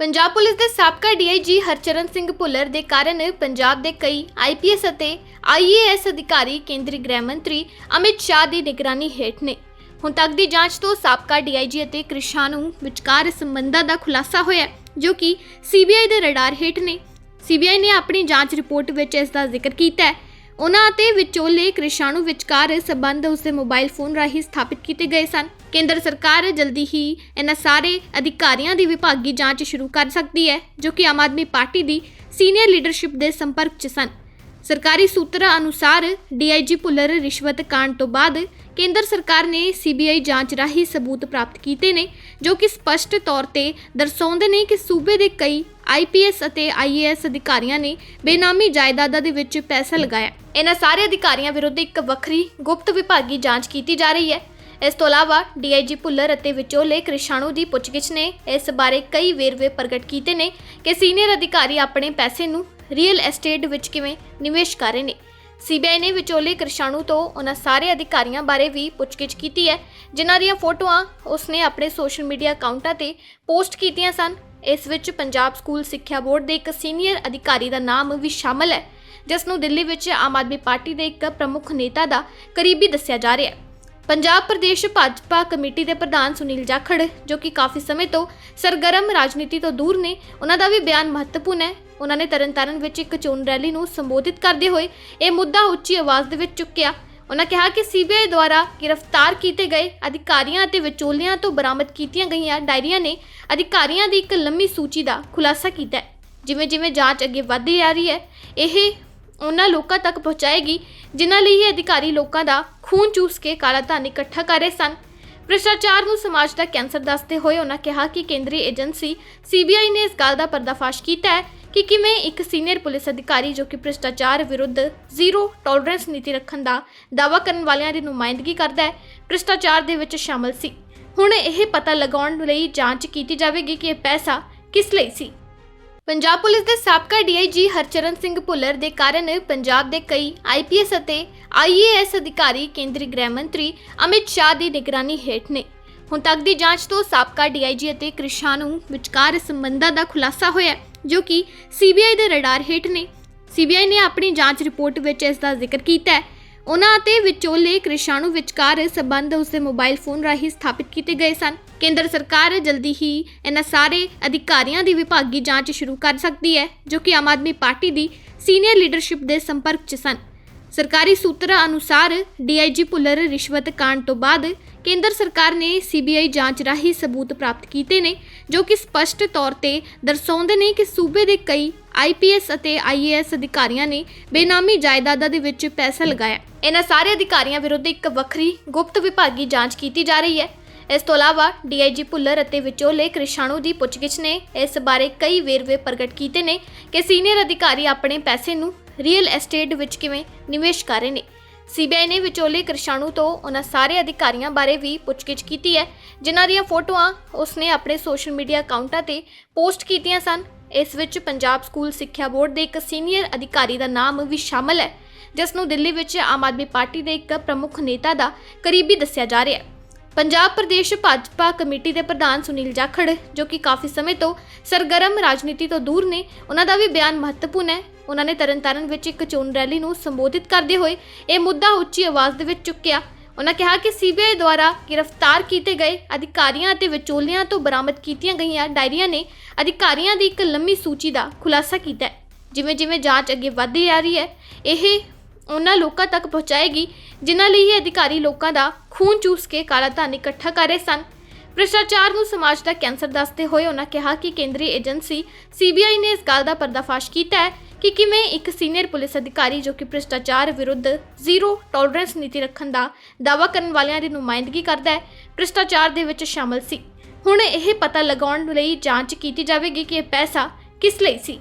Punjab police ਦੇ ਸਾਬਕਾ DIG Harcharan Singh Bhullar ਦੇ ਕਾਰਨ ਪੰਜਾਬ ਦੇ ਕਈ ਆਈਪੀਐਸ ਅਤੇ ਆਈਏਐਸ ਅਧਿਕਾਰੀ, ਕੇਂਦਰੀ ਗ੍ਰਹਿ ਮੰਤਰੀ ਅਮਿਤ ਸ਼ਾਹ ਦੀ ਨਿਗਰਾਨੀ ਹੇਠ ਨੇ। ਹੁਣ ਤੱਕ ਦੀ ਜਾਂਚ ਤੋਂ ਸਾਬਕਾ ਡੀਆਈਜੀ ਅਤੇ ਕ੍ਰਿਸ਼ਾਨੂ ਵਿਚਕਾਰ ਸੰਬੰਧਾਂ ਦਾ ਖੁਲਾਸਾ ਹੋਇਆ ਜੋ ਕਿ ਸੀਬੀਆਈ ਦੇ ਰਡਾਰ ਹੇਠ ਨੇ। ਸੀਬੀਆਈ ਨੇ ਆਪਣੀ ਜਾਂਚ ਰਿਪੋਰਟ ਵਿੱਚ ਇਸ ਦਾ ਜ਼ਿਕਰ ਕੀਤਾ ਹੈ। ਉਹਨਾਂ ਅਤੇ ਵਿਚੋਲੇ ਕ੍ਰਿਸ਼ਾਣੂ ਵਿਚਕਾਰ ਸਬੰਧ ਉਸਦੇ ਮੋਬਾਈਲ ਫੋਨ ਰਾਹੀਂ ਸਥਾਪਿਤ ਕੀਤੇ ਗਏ ਸਨ। ਕੇਂਦਰ ਸਰਕਾਰ ਜਲਦੀ ਹੀ ਇਹਨਾਂ ਸਾਰੇ ਅਧਿਕਾਰੀਆਂ ਦੀ ਵਿਭਾਗੀ ਜਾਂਚ ਸ਼ੁਰੂ ਕਰ ਸਕਦੀ ਹੈ, ਜੋ ਕਿ ਆਮ ਆਦਮੀ ਪਾਰਟੀ ਦੀ ਸੀਨੀਅਰ ਲੀਡਰਸ਼ਿਪ ਦੇ ਸੰਪਰਕ 'ਚ ਸਨ। ਸਰਕਾਰੀ ਸੂਤਰਾਂ ਅਨੁਸਾਰ ਡੀਆਈਜੀ ਭੁੱਲਰ ਰਿਸ਼ਵਤ ਕਾਂਡ ਤੋਂ ਬਾਅਦ ਕੇਂਦਰ ਸਰਕਾਰ ਨੇ ਸੀਬੀਆਈ ਜਾਂਚ ਰਾਹੀਂ ਸਬੂਤ ਪ੍ਰਾਪਤ ਕੀਤੇ ਨੇ, ਜੋ ਕਿ ਸਪਸ਼ਟ ਤੌਰ ਤੇ ਦਰਸਾਉਂਦੇ ਨੇ ਕਿ ਸੂਬੇ ਦੇ ਕਈ ਆਈਪੀਐਸ ਅਤੇ ਆਈਏਐਸ ਅਧਿਕਾਰੀਆਂ ਨੇ ਬੇਨਾਮੀ ਜਾਇਦਾਦਾਂ ਦੇ ਵਿੱਚ ਪੈਸਾ ਲਗਾਇਆ। ਇਹਨਾਂ ਸਾਰੇ ਅਧਿਕਾਰੀਆਂ ਵਿਰੁੱਧ ਇੱਕ ਵੱਖਰੀ ਗੁਪਤ ਵਿਭਾਗੀ ਜਾਂਚ ਕੀਤੀ ਜਾ ਰਹੀ ਹੈ। ਇਸ ਤੋਂ ਇਲਾਵਾ ਡੀਆਈਜੀ ਭੁੱਲਰ ਅਤੇ ਵਿਚੋਲੇ ਕ੍ਰਿਸ਼ਾਣੂ ਦੀ ਪੁੱਛਗਿੱਛ ਨੇ ਇਸ ਬਾਰੇ ਕਈ ਵੇਰਵੇ ਪ੍ਰਗਟ ਕੀਤੇ ਨੇ ਕਿ ਸੀਨੀਅਰ ਅਧਿਕਾਰੀ ਆਪਣੇ ਪੈਸੇ ਨੂੰ ਰੀਅਲ ਐਸਟੇਟ ਵਿੱਚ ਕਿਵੇਂ ਨਿਵੇਸ਼ ਕਰ ਰਹੇ ਨੇ। ਸੀਬੀਆਈ ਨੇ ਵਿਚੋਲੇ ਕ੍ਰਿਸ਼ਾਣੂ ਤੋਂ ਉਹਨਾਂ ਸਾਰੇ ਅਧਿਕਾਰੀਆਂ ਬਾਰੇ ਵੀ ਪੁੱਛਗਿੱਛ ਕੀਤੀ ਹੈ, ਜਿਨ੍ਹਾਂ ਦੀਆਂ ਫੋਟੋਆਂ ਉਸਨੇ ਆਪਣੇ ਸੋਸ਼ਲ ਮੀਡੀਆ ਅਕਾਊਂਟਾਂ ਤੇ ਪੋਸਟ ਕੀਤੀਆਂ ਸਨ। ਇਸ ਵਿੱਚ ਪੰਜਾਬ ਸਕੂਲ ਸਿੱਖਿਆ ਬੋਰਡ ਦੇ ਇੱਕ ਸੀਨੀਅਰ ਅਧਿਕਾਰੀ ਦਾ ਨਾਮ ਵੀ ਸ਼ਾਮਲ ਹੈ, ਜਿਸ ਨੂੰ ਦਿੱਲੀ ਵਿੱਚ ਆਮ ਆਦਮੀ ਪਾਰਟੀ ਦੇ ਇੱਕ ਪ੍ਰਮੁੱਖ ਨੇਤਾ ਦਾ ਕਰੀਬੀ ਦੱਸਿਆ ਜਾ ਰਿਹਾ ਹੈ। ਪੰਜਾਬ ਪ੍ਰਦੇਸ਼ ਭਾਜਪਾ ਕਮੇਟੀ ਦੇ ਪ੍ਰਧਾਨ ਸੁਨੀਲ ਜਾਖੜ, ਜੋ ਕਿ ਕਾਫੀ ਸਮੇਂ ਤੋਂ ਸਰਗਰਮ ਰਾਜਨੀਤੀ ਤੋਂ ਦੂਰ ਨੇ, ਉਹਨਾਂ ਦਾ ਵੀ ਬਿਆਨ ਮਹੱਤਵਪੂਰਨ ਹੈ। ਉਹਨਾਂ ਨੇ ਤਰਨਤਾਰਨ ਵਿੱਚ ਇੱਕ ਚੋਣ ਰੈਲੀ ਨੂੰ ਸੰਬੋਧਿਤ ਕਰਦੇ ਹੋਏ ਇਹ ਮੁੱਦਾ ਉੱਚੀ ਆਵਾਜ਼ ਦੇ ਵਿੱਚ ਚੁੱਕਿਆ। ਉਹਨਾਂ ਕਿਹਾ ਕਿ ਸੀਬੀਆਈ ਦੁਆਰਾ ਗ੍ਰਿਫਤਾਰ ਕੀਤੇ ਗਏ ਅਧਿਕਾਰੀਆਂ ਅਤੇ ਵਿਚੋਲਿਆਂ ਤੋਂ ਬਰਾਮਦ ਕੀਤੀਆਂ ਗਈਆਂ ਡਾਇਰੀਆਂ ਨੇ ਅਧਿਕਾਰੀਆਂ ਦੀ ਇੱਕ ਲੰਮੀ ਸੂਚੀ ਦਾ ਖੁਲਾਸਾ ਕੀਤਾ ਹੈ। ਜਿਵੇਂ ਜਿਵੇਂ ਜਾਂਚ ਅੱਗੇ ਵਧਦੀ ਜਾ ਰਹੀ ਹੈ, ਇਹ ਉਹਨਾਂ ਲੋਕਾਂ ਤੱਕ ਪਹੁੰਚਾਏਗੀ ਜਿਨ੍ਹਾਂ ਲਈ ਇਹ ਅਧਿਕਾਰੀ ਲੋਕਾਂ ਦਾ ਖੂਨ ਚੂਸ ਕੇ ਕਾਲਾ ਧਨ ਇਕੱਠਾ ਕਰ ਰਹੇ ਸਨ। ਭ੍ਰਿਸ਼ਟਾਚਾਰ ਨੂੰ ਸਮਾਜ ਦਾ ਕੈਂਸਰ ਦੱਸਦੇ ਹੋਏ ਉਹਨਾਂ ਕਿਹਾ ਕਿ ਕੇਂਦਰੀ ਏਜੰਸੀ ਸੀਬੀਆਈ ਨੇ ਇਸ ਗੱਲ ਦਾ ਪਰਦਾਫਾਸ਼ ਕੀਤਾ ਹੈ ਕਿ ਕਿਵੇਂ ਇੱਕ ਸੀਨੀਅਰ ਪੁਲਿਸ ਅਧਿਕਾਰੀ ਜੋ ਕਿ ਭ੍ਰਿਸ਼ਟਾਚਾਰ ਵਿਰੁੱਧ ਜ਼ੀਰੋ ਟੋਲਰੈਂਸ ਨੀਤੀ ਰੱਖਣ ਦਾ ਦਾਅਵਾ ਕਰਨ ਵਾਲਿਆਂ ਦੀ ਨੁਮਾਇੰਦਗੀ ਕਰਦਾ ਹੈ ਭ੍ਰਿਸ਼ਟਾਚਾਰ ਦੇ ਵਿੱਚ ਸ਼ਾਮਲ ਸੀ। ਹੁਣ ਇਹ ਪਤਾ ਲਗਾਉਣ ਲਈ ਜਾਂਚ ਕੀਤੀ ਜਾਵੇਗੀ ਕਿ ਇਹ ਪੈਸਾ ਕਿਸ ਲਈ ਸੀ। ਪੰਜਾਬ ਪੁਲਿਸ ਦੇ ਸਾਬਕਾ ਡੀਆਈਜੀ ਹਰਚਰਨ ਸਿੰਘ ਭੁੱਲਰ ਦੇ ਕਾਰਨ ਪੰਜਾਬ ਦੇ ਕਈ ਆਈਪੀਐਸ ਅਤੇ ਆਈਏਐਸ ਅਧਿਕਾਰੀ ਕੇਂਦਰੀ ਗ੍ਰਹਿ ਮੰਤਰੀ ਅਮਿਤ ਸ਼ਾਹ ਦੀ ਨਿਗਰਾਨੀ ਹੇਠ ਨੇ। ਹੁਣ ਤੱਕ ਦੀ ਜਾਂਚ ਤੋਂ ਸਾਬਕਾ ਡੀਆਈਜੀ ਅਤੇ ਕ੍ਰਿਸ਼ਾਨੂ ਵਿਚਕਾਰ ਸੰਬੰਧਾਂ ਦਾ ਖੁਲਾਸਾ ਹੋਇਆ ਹੈ, ਜੋ ਕਿ ਸੀਬੀਆਈ ਦੇ ਰਡਾਰ ਹੇਠ ਨੇ। ਸੀਬੀਆਈ ਨੇ ਆਪਣੀ ਜਾਂਚ ਰਿਪੋਰਟ ਵਿੱਚ ਇਸ ਦਾ ਜ਼ਿਕਰ ਕੀਤਾ ਹੈ। ਉਹਨਾਂ ਅਤੇ ਵਿਚੋਲੇ ਕ੍ਰਿਸ਼ਾਣੂ ਵਿਚਕਾਰ ਸਬੰਧ ਉਸਦੇ ਮੋਬਾਈਲ ਫੋਨ ਰਾਹੀਂ ਸਥਾਪਿਤ ਕੀਤੇ ਗਏ ਸਨ। ਕੇਂਦਰ ਸਰਕਾਰ ਜਲਦੀ ਹੀ ਇਹਨਾਂ ਸਾਰੇ ਅਧਿਕਾਰੀਆਂ ਦੀ ਵਿਭਾਗੀ ਜਾਂਚ ਸ਼ੁਰੂ ਕਰ ਸਕਦੀ ਹੈ, ਜੋ ਕਿ ਆਮ ਆਦਮੀ ਪਾਰਟੀ ਦੀ ਸੀਨੀਅਰ ਲੀਡਰਸ਼ਿਪ ਦੇ ਸੰਪਰਕ 'ਚ ਸਨ। ਸਰਕਾਰੀ ਸੂਤਰਾਂ ਅਨੁਸਾਰ ਡੀਆਈਜੀ ਭੁੱਲਰ ਰਿਸ਼ਵਤ ਕਾਂਡ ਤੋਂ ਬਾਅਦ ਕੇਂਦਰ ਸਰਕਾਰ ਨੇ ਸੀਬੀਆਈ ਜਾਂਚ ਰਾਹੀਂ ਸਬੂਤ ਪ੍ਰਾਪਤ ਕੀਤੇ ਨੇ, ਜੋ ਕਿ ਸਪਸ਼ਟ ਤੌਰ ਤੇ ਦਰਸਾਉਂਦੇ ਨੇ ਕਿ ਸੂਬੇ ਦੇ ਕਈ ਆਈਪੀਐਸ ਅਤੇ ਆਈਏਐਸ ਅਧਿਕਾਰੀਆਂ ਨੇ ਬੇਨਾਮੀ ਜਾਇਦਾਦਾਂ ਦੇ ਵਿੱਚ ਪੈਸਾ ਲਗਾਇਆ। ਇਹਨਾਂ ਸਾਰੇ ਅਧਿਕਾਰੀਆਂ ਵਿਰੁੱਧ ਇੱਕ ਵੱਖਰੀ ਗੁਪਤ ਵਿਭਾਗੀ ਜਾਂਚ ਕੀਤੀ ਜਾ ਰਹੀ ਹੈ। ਇਸ ਤੋਂ ਇਲਾਵਾ ਡੀਆਈਜੀ ਭੁੱਲਰ ਅਤੇ ਵਿਚੋਲੇ ਕ੍ਰਿਸ਼ਾਣੂ ਦੀ ਪੁੱਛਗਿੱਛ ਨੇ ਇਸ ਬਾਰੇ ਕਈ ਵੇਰਵੇ ਪ੍ਰਗਟ ਕੀਤੇ ਨੇ ਕਿ ਸੀਨੀਅਰ ਅਧਿਕਾਰੀ ਆਪਣੇ ਪੈਸੇ ਨੂੰ ਰੀਅਲ ਐਸਟੇਟ ਵਿੱਚ ਕਿਵੇਂ ਨਿਵੇਸ਼ ਕਰ ਰਹੇ ਨੇ। ਸੀਬੀਆਈ ਨੇ ਵਿਚੋਲੇ ਕ੍ਰਿਸ਼ਾਣੂ ਤੋਂ ਉਹਨਾਂ ਸਾਰੇ ਅਧਿਕਾਰੀਆਂ ਬਾਰੇ ਵੀ ਪੁੱਛਗਿੱਛ ਕੀਤੀ ਹੈ, ਜਿਨ੍ਹਾਂ ਦੀਆਂ ਫੋਟੋਆਂ ਉਸਨੇ ਆਪਣੇ ਸੋਸ਼ਲ ਮੀਡੀਆ ਅਕਾਊਂਟਾਂ ਤੇ ਪੋਸਟ ਕੀਤੀਆਂ ਸਨ। ਇਸ ਵਿੱਚ ਪੰਜਾਬ ਸਕੂਲ ਸਿੱਖਿਆ ਬੋਰਡ ਦੇ ਇੱਕ ਸੀਨੀਅਰ ਅਧਿਕਾਰੀ ਦਾ ਨਾਮ ਵੀ ਸ਼ਾਮਲ ਹੈ, ਜਿਸ ਨੂੰ ਦਿੱਲੀ ਵਿੱਚ ਆਮ ਆਦਮੀ ਪਾਰਟੀ ਦੇ ਇੱਕ ਪ੍ਰਮੁੱਖ ਨੇਤਾ ਦਾ ਕਰੀਬੀ ਦੱਸਿਆ ਜਾ ਰਿਹਾ ਹੈ। ਪੰਜਾਬ ਪ੍ਰਦੇਸ਼ ਭਾਜਪਾ ਕਮੇਟੀ ਦੇ ਪ੍ਰਧਾਨ ਸੁਨੀਲ ਜਾਖੜ, ਜੋ ਕਿ ਕਾਫੀ ਸਮੇਂ ਤੋਂ ਸਰਗਰਮ ਰਾਜਨੀਤੀ ਤੋਂ ਦੂਰ ਨੇ, ਉਹਨਾਂ ਦਾ ਵੀ ਬਿਆਨ ਮਹੱਤਵਪੂਰਨ ਹੈ। ਉਹਨਾਂ ਨੇ ਤਰਨਤਾਰਨ ਵਿੱਚ ਇੱਕ ਚੋਣ ਰੈਲੀ ਨੂੰ ਸੰਬੋਧਿਤ ਕਰਦੇ ਹੋਏ ਇਹ ਮੁੱਦਾ ਉੱਚੀ ਆਵਾਜ਼ ਦੇ ਵਿੱਚ ਚੁੱਕਿਆ। ਉਹਨਾਂ ਕਿਹਾ ਕਿ ਸੀਬੀਆਈ ਦੁਆਰਾ ਗ੍ਰਿਫਤਾਰ ਕੀਤੇ ਗਏ ਅਧਿਕਾਰੀਆਂ ਅਤੇ ਵਿਚੋਲਿਆਂ ਤੋਂ ਬਰਾਮਦ ਕੀਤੀਆਂ ਗਈਆਂ ਡਾਇਰੀਆਂ ਨੇ ਅਧਿਕਾਰੀਆਂ ਦੀ ਇੱਕ ਲੰਮੀ ਸੂਚੀ ਦਾ ਖੁਲਾਸਾ ਕੀਤਾ ਹੈ। ਜਿਵੇਂ ਜਿਵੇਂ ਜਾਂਚ ਅੱਗੇ ਵਧਦੀ ਜਾ ਰਹੀ ਹੈ, ਇਹ ਉਹਨਾਂ ਲੋਕਾਂ ਤੱਕ ਪਹੁੰਚਾਏਗੀ, ਜਿਨ੍ਹਾਂ ਲਈ ਇਹ ਅਧਿਕਾਰੀ ਲੋਕਾਂ ਦਾ ਖੂਨ ਚੂਸ ਕੇ ਕਾਲਾ ਧਨ ਇਕੱਠਾ ਕਰ ਰਹੇ ਸਨ। ਭ੍ਰਿਸ਼ਟਾਚਾਰ ਨੂੰ ਸਮਾਜ ਦਾ ਕੈਂਸਰ ਦੱਸਦੇ ਹੋਏ ਉਹਨਾਂ ਕਿਹਾ ਕਿ ਕੇਂਦਰੀ ਏਜੰਸੀ ਸੀਬੀਆਈ ਨੇ ਇਸ ਗੱਲ ਦਾ ਪਰਦਾਫਾਸ਼ ਕੀਤਾ ਹੈ ਕਿ ਕਿਵੇਂ ਇੱਕ ਸੀਨੀਅਰ ਪੁਲਿਸ ਅਧਿਕਾਰੀ ਜੋ ਕਿ ਭ੍ਰਿਸ਼ਟਾਚਾਰ ਵਿਰੁੱਧ ਜ਼ੀਰੋ ਟੋਲਰੈਂਸ ਨੀਤੀ ਰੱਖਣ ਦਾ ਦਾਅਵਾ ਕਰਨ ਵਾਲਿਆਂ ਦੀ ਨੁਮਾਇੰਦਗੀ ਕਰਦਾ ਹੈ, ਭ੍ਰਿਸ਼ਟਾਚਾਰ ਦੇ ਵਿੱਚ ਸ਼ਾਮਲ ਸੀ। ਹੁਣ ਇਹ ਪਤਾ ਲਗਾਉਣ ਲਈ ਜਾਂਚ ਕੀਤੀ ਜਾਵੇਗੀ ਕਿ ਇਹ ਪੈਸਾ ਕਿਸ ਲਈ ਸੀ।